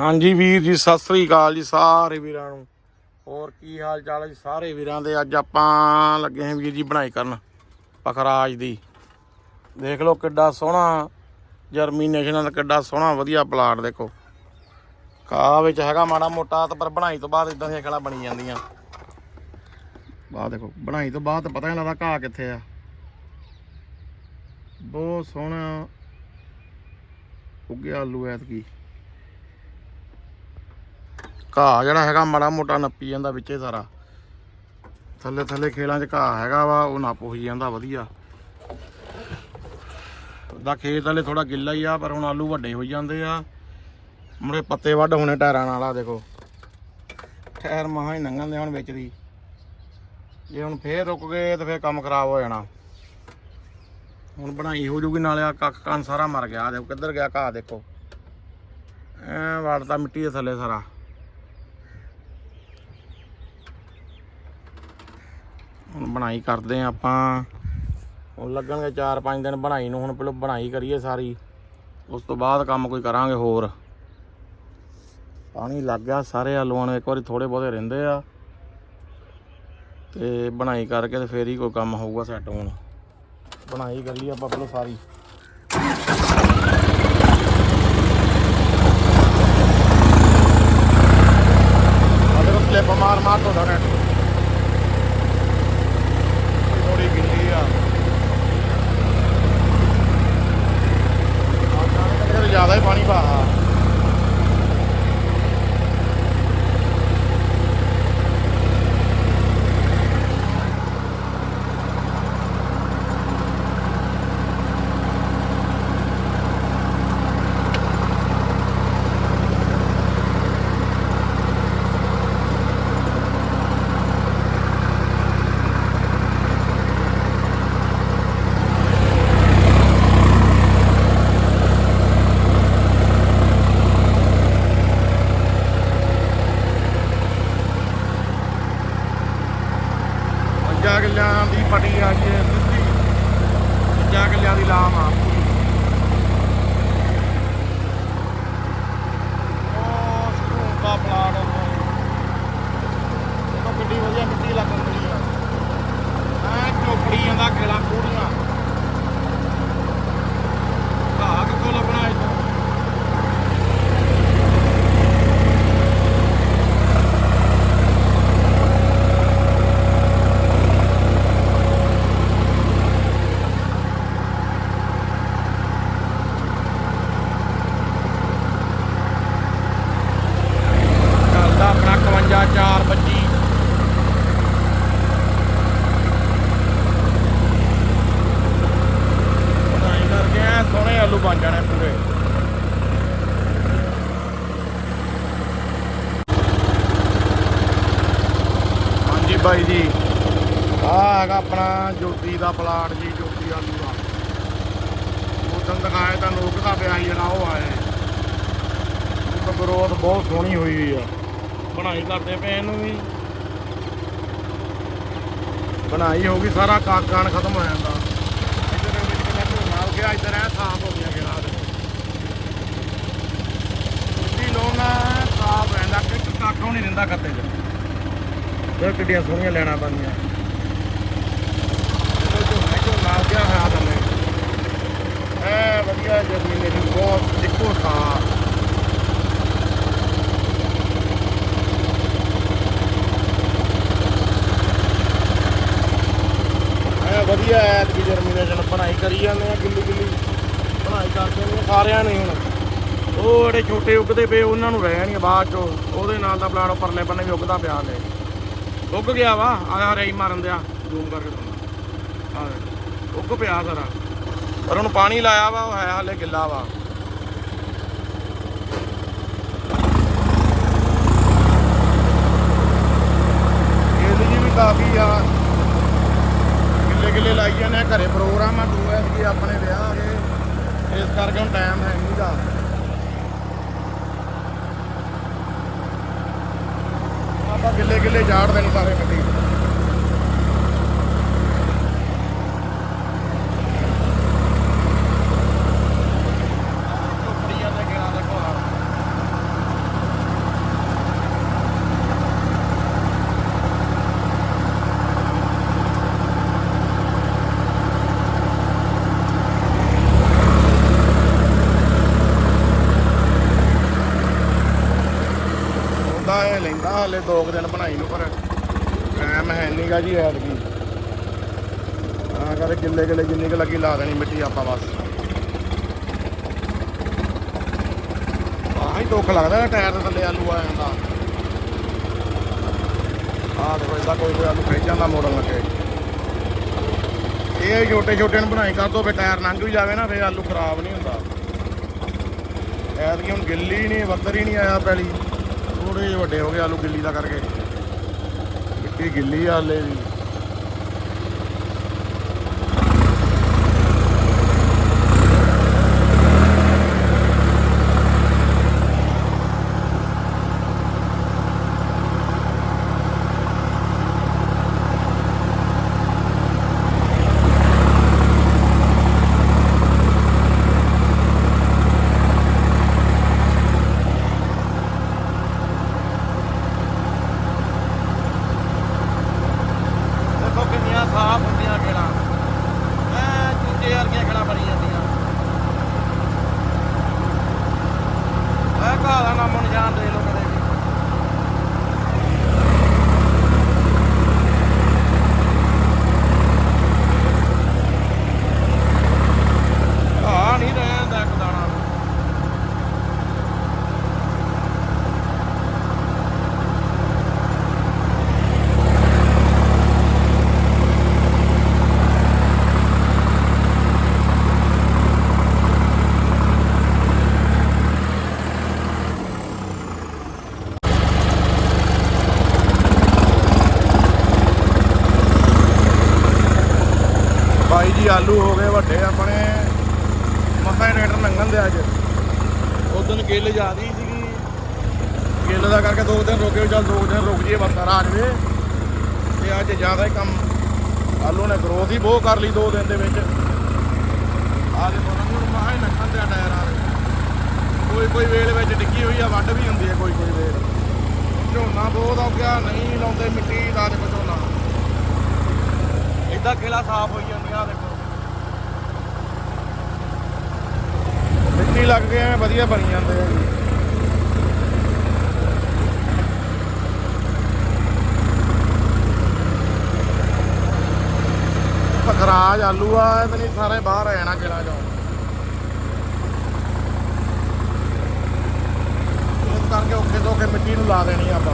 ਹਾਂਜੀ ਵੀਰ ਜੀ, ਸਤਿ ਸ੍ਰੀ ਅਕਾਲ ਜੀ ਸਾਰੇ ਵੀਰਾਂ ਨੂੰ। ਹੋਰ ਕੀ ਹਾਲ ਚਾਲ ਹੈ ਜੀ ਸਾਰੇ ਵੀਰਾਂ ਦੇ? ਅੱਜ ਆਪਾਂ ਲੱਗੇ ਹਾਂ ਵੀਰ ਜੀ ਬਣਾਈ ਕਰਨ, ਪਖਰਾਜ ਦੀ। ਦੇਖ ਲਓ ਕਿੱਡਾ ਸੋਹਣਾ ਜਰਮੀਨੇਸ਼ਨ ਦਾ ਕਿੱਡਾ ਸੋਹਣਾ, ਵਧੀਆ ਪਲਾਟ ਦੇਖੋ। ਕਾ ਵਿੱਚ ਹੈਗਾ ਮਾੜਾ ਮੋਟਾ, ਤਾਂ ਪਰ ਬਣਾਈ ਤੋਂ ਬਾਅਦ ਇਦਾਂ ਦੀਆਂ ਖਲਾ ਬਣੀ ਜਾਂਦੀਆਂ। ਬਾਹ ਦੇਖੋ, ਬਣਾਈ ਤੋਂ ਬਾਅਦ ਤਾਂ ਪਤਾ ਨਹੀਂ ਲੱਗਦਾ ਘਾਹ ਕਿੱਥੇ ਆ। ਬਹੁਤ ਸੋਹਣਾ ਉੱਗਿਆ ਆਲੂ ਐਤਕੀ। ਘਾਹ ਜਿਹੜਾ ਹੈਗਾ ਮਾੜਾ ਮੋਟਾ ਨੱਪੀ ਜਾਂਦਾ ਵਿੱਚੇ ਸਾਰਾ। ਥੱਲੇ ਥੱਲੇ ਖੇਲਾਂ 'ਚ ਘਾਹ ਹੈਗਾ ਵਾ, ਉਹ ਨੱਪ ਹੋਈ ਜਾਂਦਾ ਵਧੀਆ। ਦਾ ਖੇਤ ਵਾਲੇ ਥੋੜਾ ਗਿੱਲਾ ਹੀ ਆ, ਪਰ ਹੁਣ ਆਲੂ ਵੱਡੇ ਹੋਈ ਜਾਂਦੇ ਆ। ਮੁੜੇ ਪੱਤੇ ਵੱਢ ਹੋਣੇ ਟਾਇਰਾਂ ਨਾਲ ਆ ਦੇਖੋ। ਟਾਇਰ ਮਹਾ ਹੀ ਨੰਗਣ ਦੇ ਹੁਣ ਵਿੱਚ ਦੀ। ਜੇ ਹੁਣ ਫੇਰ ਰੁਕ ਗਏ ਤਾਂ ਫੇਰ ਕੰਮ ਖਰਾਬ ਹੋ ਜਾਣਾ। ਹੁਣ ਬਣਾਈ ਹੋ ਜੂਗੀ, ਨਾਲੇ ਆ ਕੱਖ ਕੰਨ ਸਾਰਾ ਮਰ ਗਿਆ। ਦੇਖੋ, ਕਿੱਧਰ ਗਿਆ ਘਾਹ ਦੇਖੋ। ਐ ਵੜਦਾ ਮਿੱਟੀ ਦੇ ਥੱਲੇ ਸਾਰਾ। ਹੁਣ ਬਣਾਈ ਕਰਦੇ ਆ ਆਪਾਂ। ਹੁਣ ਲੱਗਣਗੇ 4-5 ਦਿਨ ਬਣਾਈ ਨੂੰ, ਹੁਣ ਪਹਿਲਾਂ ਬਣਾਈ ਕਰੀਏ ਸਾਰੀ। ਉਸ ਤੋਂ ਬਾਅਦ ਕੰਮ ਕੋਈ ਕਰਾਂਗੇ ਹੋਰ। ਪਾਣੀ ਲੱਗ ਗਿਆ ਸਾਰੇ ਆਲੂਆਂ ਨੂੰ, ਇੱਕ ਵਾਰੀ ਥੋੜੇ ਬਹੁਤੇ ਰਹਿੰਦੇ ਆ। ਤੇ ਬਣਾਈ ਕਰਕੇ ਤੇ ਫੇਰ ਹੀ ਕੋਈ ਕੰਮ ਹੋਊਗਾ ਸੈੱਟ ਹੁਣ। ਬਣਾਈ ਕਰੀਏ ਆਪਾਂ ਪਹਿਲਾਂ ਸਾਰੀ। ਅਦਰ ਕਲਿੱਪ ਮਾਰ ਮਾਰ ਤੋਂ ਡਰੇ ਥੋੜੀ ਗਿੱਲੀ ਆ ਆਹ ਜ਼ਿਆਦਾ ਹੀ ਪਾਣੀ ਪਾ ਪੰਜਾਂ ਕਿੱਲਿਆਂ ਦੀ ਪਟੀ ਆ ਗਈ ਹੈ ਸਿੱਧੀ ਪੰਜਾਂ ਕਿੱਲਿਆਂ ਦੀ ਲਾਮ ਆ ਪੂਰੀ ਉਹ ਸਕੂਲ ਦਾ ਪਲਾਟ ਉਹ ਕਿੱਡੀ ਵਧੀਆ ਮਿੱਟੀ ਲੱਗਣ ਦੀ ਆ ਐ ਚੋਪੜੀ ਜਾਂਦਾ ਖੇਲਾ ਪੂਰੀਆਂ ਘਾਹ ਕਿੱਥੋਂ ਲੱਭਣਾ ਇੱਥੋਂ ਚੱਲਦਾ ਆਪਣਾ 51 4 25 ਬਣਾਈ ਕਰਕੇ ਐਂ ਸੋਹਣੇ ਆਲੂ ਬਣ ਜਾਣੇ ਪੂਰੇ। ਹਾਂਜੀ ਬਾਈ ਜੀ। ਆਹ ਹੈਗਾ ਆਪਣਾ ਜੋਤੀ ਦਾ ਪਲਾਟ ਜੀ, ਜੋਤੀ ਆਲੂ ਦਾ। ਉਦੋਂ ਦਿਖਾਇਆ ਤਾਂ ਲੋਕਦਾ ਪਿਆ ਸੀ ਜਿਹੜਾ ਉਹ ਆਏ ਤਾਂ ਗਰੋਥ ਬਹੁਤ ਸੋਹਣੀ ਹੋਈ ਹੋਈ ਆ। ਬਣਾਈ ਕਰਦੇ ਪਏ ਇਹਨੂੰ ਵੀ। ਬਣਾਈ ਹੋ ਗਈ ਸਾਰਾ ਕਾਕਾਨ ਖਤਮ ਹੋ ਜਾਂਦਾ। ਇੱਧਰ ਵਿੱਚ ਕਿੰਨਾ ਝੋਨਾ ਹੋ ਗਿਆ ਇੱਧਰ ਐ ਸਾਫ਼ ਹੋ ਗਿਆ ਕਿਹੜਾ ਮਿੱਟੀ ਲੋਨਾ ਸਾਫ਼ ਰਹਿੰਦਾ ਕਿ ਕਾਕਾ ਨਹੀਂ ਰਹਿੰਦਾ ਕੱਤੇ 'ਚ। ਫਿਰ ਕਿੱਡੀਆਂ ਸੋਹਣੀਆਂ ਲੈਣਾ ਬੰਦੀਆਂ ਝੋਨਾ ਗਿਆ ਹੋਇਆ ਥੱਲੇ? ਐ ਵਧੀਆ ਜ਼ਮੀਨ ਇਹ ਬਹੁਤ ਇੱਕੋ ਸਾਫ਼ ਐ ਵਧੀਆ ਐ ਕਿ ਜਰਮੀਨੇਸ਼ਨ ਬਣਾਈ ਕਰੀ ਜਾਂਦੇ ਆ ਗਿੱਲੀ ਗਿੱਲੀ ਬਣਾਈ ਕਰਦੇ ਨੇ ਸਾਰਿਆਂ ਨੇ ਹੁਣ। ਉਹ ਜਿਹੜੇ ਛੋਟੇ ਉੱਗਦੇ ਪਏ ਉਹਨਾਂ ਨੂੰ ਰਹਿ ਜਾਣੀਆਂ ਬਾਅਦ ਚੋਂ। ਉਹਦੇ ਨਾਲ ਦਾ ਪਲਾਟ ਪਰਲੇ ਬੰਨੇ ਵੀ ਉੱਗਦਾ ਪਿਆ ਲੈ ਉੱਗ ਗਿਆ ਵਾ ਆ ਰਹੀ ਮਾਰਨ ਦਿਆ ਜ਼ੂਮ ਕਰਕੇ ਤੁਹਾਨੂੰ ਆ ਉੱਗ ਪਿਆ ਸਾਰਾ। ਪਰ ਹੁਣ ਪਾਣੀ ਲਾਇਆ ਵਾ ਉਹ ਹੈ ਹਾਲੇ ਗਿੱਲਾ ਵਾ। ਇਹਦੀ ਵੀ ਕਾਫੀ ਆ। ਕਿੱਲੇ ਕਿੱਲੇ ਲਾਈ ਜਾਂਦੇ ਆ, ਘਰੇ ਪ੍ਰੋਗਰਾਮ ਆ ਦੋ ਐਤਕੀ ਆਪਣੇ ਵਿਆਹ ਆ ਗਏ। ਇਸ ਕਰਕੇ ਹੁਣ ਟਾਈਮ ਹੈ ਨਹੀਂ ਨਹੀਂਗਾ ਆਪਾਂ ਗਿੱਲੇ ਕਿੱਲੇ ਝਾੜ ਦੇਣੀ ਸਾਰੇ ਗੱਡੀ ਹਲੇ 2 ਦਿਨ ਬਣਾਈ ਨੂੰ, ਪਰ ਟਾਈਮ ਹੈ ਨਹੀਂਗਾ ਜੀ ਐਤਕੀ। ਆ ਕਰੇ ਗਿੱਲੇ ਗਿੱਲੇ ਜਿੰਨੀ ਕੁ ਲੱਗੀ ਲਾ ਦੇਣੀ ਮਿੱਟੀ ਆਪਾਂ ਬਸ। ਆਹ ਦੁੱਖ ਲੱਗਦਾ ਟਾਇਰ ਦੇ ਥੱਲੇ ਆਲੂ ਆ ਜਾਂਦਾ। ਆਹ ਦੇਖੋ, ਇਹਦਾ ਕੋਈ ਕੋਈ ਆਲੂ ਖਿੱਚ ਜਾਂਦਾ ਮੋੜਨ ਲੱਗੇ। ਇਹ ਛੋਟੇ ਛੋਟੇ ਨੂੰ ਬਣਾਈ ਕਰ ਦੋ ਫੇ ਟਾਇਰ ਲੰਘ ਵੀ ਜਾਵੇ ਨਾ ਫੇ ਆਲੂ ਖਰਾਬ ਨਹੀਂ ਹੁੰਦਾ। ਐਤਕੀ ਹੁਣ ਗਿੱਲੀ ਨਹੀਂ ਬੱਦਰ ਹੀ ਨਹੀਂ ਆਇਆ ਪੈਲੀ। ਥੋੜੇ ਜਿਹੇ ਵੱਡੇ ਹੋ ਗਏ ਆਲੂ ਗਿੱਲੀ ਦਾ ਕਰਕੇ। ਮਿੱਟੀ ਗਿੱਲੀ ਆ ਹਲੇ ਵੀ ਦੇਖੋ ਕਿੰਨੀਆਂ ਸਾਫ਼ ਹੁੰਦੀਆਂ ਖੇਲਾਂ ਐ ਚੂਚੇ ਵਰਗੀਆਂ ਖੇਲਾਂ ਬਣੀ ਜਾਂਦੀਆਂ ਐ ਘਾਹ ਦਾ ਨਾਮੋ ਨਿਸ਼ਾਨ ਦੇ ਲੋ ਕਦੇ ਵੀ ਘਾਹ ਨਹੀਂ ਰਹਿੰਦਾ ਇੱਕ ਦਾਣਾ ਵੀ। ਬਾਈ ਜੀ ਵੱਡੇ ਆਪਣੇ ਮਸਾਂ ਹੀ ਰੇਟਰ ਲੰਘਣ ਦੇ ਅੱਜ। ਉਦੋਂ ਗਿੱਲ ਜ਼ਿਆਦੀ ਸੀਗੀ। ਗਿੱਲ ਦਾ ਕਰਕੇ ਦੋ ਦਿਨ ਰੁਕੇ ਚੱਲ ਦੋ ਦਿਨ ਰੁਕ ਜੀਏ ਬੰਦਾ ਆ ਜਾਵੇ ਤੇ ਅੱਜ ਜ਼ਿਆਦਾ ਹੀ ਕੰਮ। ਆਲੂ ਨੇ ਗਰੋਥ ਹੀ ਬਹੁਤ ਕਰ ਲਈ ਦੋ ਦਿਨ ਦੇ ਵਿੱਚ। ਆ ਦੇ ਬੋਲਾਂ ਨੂੰ ਮਸਾਂ ਹੀ ਲੰਘਣ ਦੇ ਟਾਇਰ ਆ ਕੋਈ ਕੋਈ ਵੇਲ ਵਿੱਚ ਡਿੱਗੀ ਹੋਈ ਆ ਵੱਢ ਵੀ ਹੁੰਦੀ ਹੈ ਕੋਈ ਕੋਈ ਵੇਲ। ਝੋਨਾ ਬਹੁਤ ਹੋ ਗਿਆ ਨਹੀਂ ਲਾਉਂਦੇ ਮਿੱਟੀ ਦਾ ਦੇਖੋ ਝੋਨਾ ਇਦਾਂ ਖੇਲਾ ਸਾਫ਼ ਹੋਈ ਜਾਂਦੀਆਂ ਦੇਖੋ। ਮਿੱਟੀ ਲੱਗ ਗਏ ਐ ਵਧੀਆ ਬਣ ਜਾਂਦੇ ਆ। ਜੀ ਪਖਰਾਜ ਆਲੂ ਆ, ਇਹ ਤਾਂ ਨਹੀਂ ਸਾਰੇ ਬਾਹਰ ਆ ਜਾਣਾ ਕਿਹੜਾ ਚੋਂ ਕਰਕੇ ਔਖੇ ਤੋਂ ਔਖੇ ਮਿੱਟੀ ਨੂੰ ਲਾ ਦੇਣੀ ਆਪਾਂ।